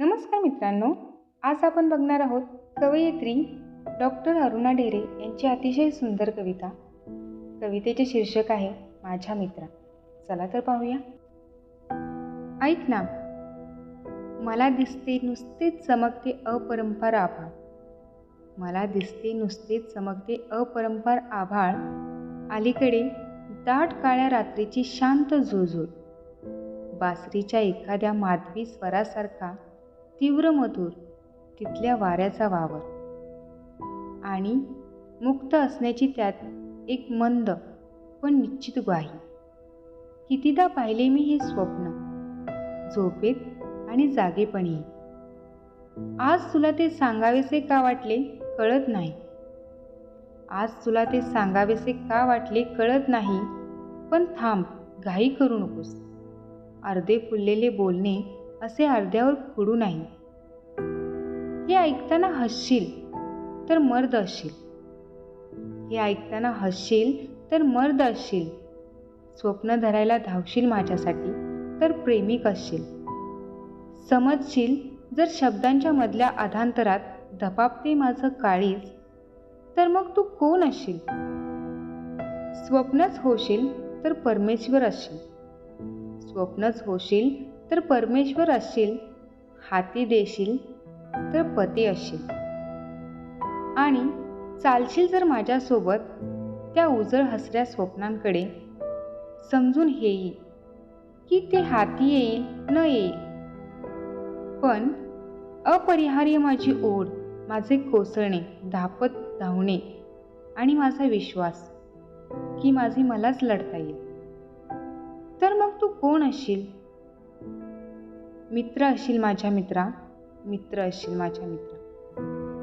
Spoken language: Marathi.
नमस्कार मित्रांनो आज आपण बघणार आहोत कवयित्री डॉक्टर अरुणा ढेरे यांची अतिशय सुंदर कविता. कवितेचे शीर्षक आहे माझ्या मित्रा. चला तर पाहूया. ऐक ना मला दिसते नुसतेच चमकते अपरंपार आभाळ. मला दिसते नुसतेच चमकते अपरंपार आभाळ. अलीकडे दाट काळ्या रात्रीची शांत झुळझुळ. बासरीच्या एखाद्या माधवी स्वरासारखा तीव्र मधुर तिथल्या वाऱ्याचा वावर. आणि मुक्त असण्याची त्यात एक मंद पण निश्चित ग्वाही. कितीदा पाहिले मी हे स्वप्न झोपेत आणि जागेपणी आज तुला ते सांगावेसे का वाटले कळत नाही. आज तुला ते सांगावेसे का वाटले कळत नाही पण थांब घाई करू नकोस. अर्धे फुललेले बोलणे असे अर्ध्यावर खुडू नाही. हे ऐकताना हसशील तर मर्द असशील. हे ऐकताना हसशील तर मर्द असशील. स्वप्न धरायला धावशील माझ्यासाठी तर प्रेमिक असशील. समजशील जर शब्दांच्या मधल्या अधांतरात धपापते माझं काळीज तर मग तू कोण असशील? स्वप्नच होशील तर परमेश्वर असशील. स्वप्नच होशील तर परमेश्वर असशील हाती देशील तर पती असशील. आणि चालशील जर माझ्यासोबत त्या उजळ हसऱ्या स्वप्नांकडे समजून हे येईल की ते हाती येईल न येईल. पण अपरिहार्य माझी ओढ माझे कोसळणे धापत धावणे आणि माझा विश्वास की माझी मलाच लढता येईल. तर मग तू कोण असशील? मित्र असशील माझ्या मित्रा मित्र असशील माझ्या मित्रा.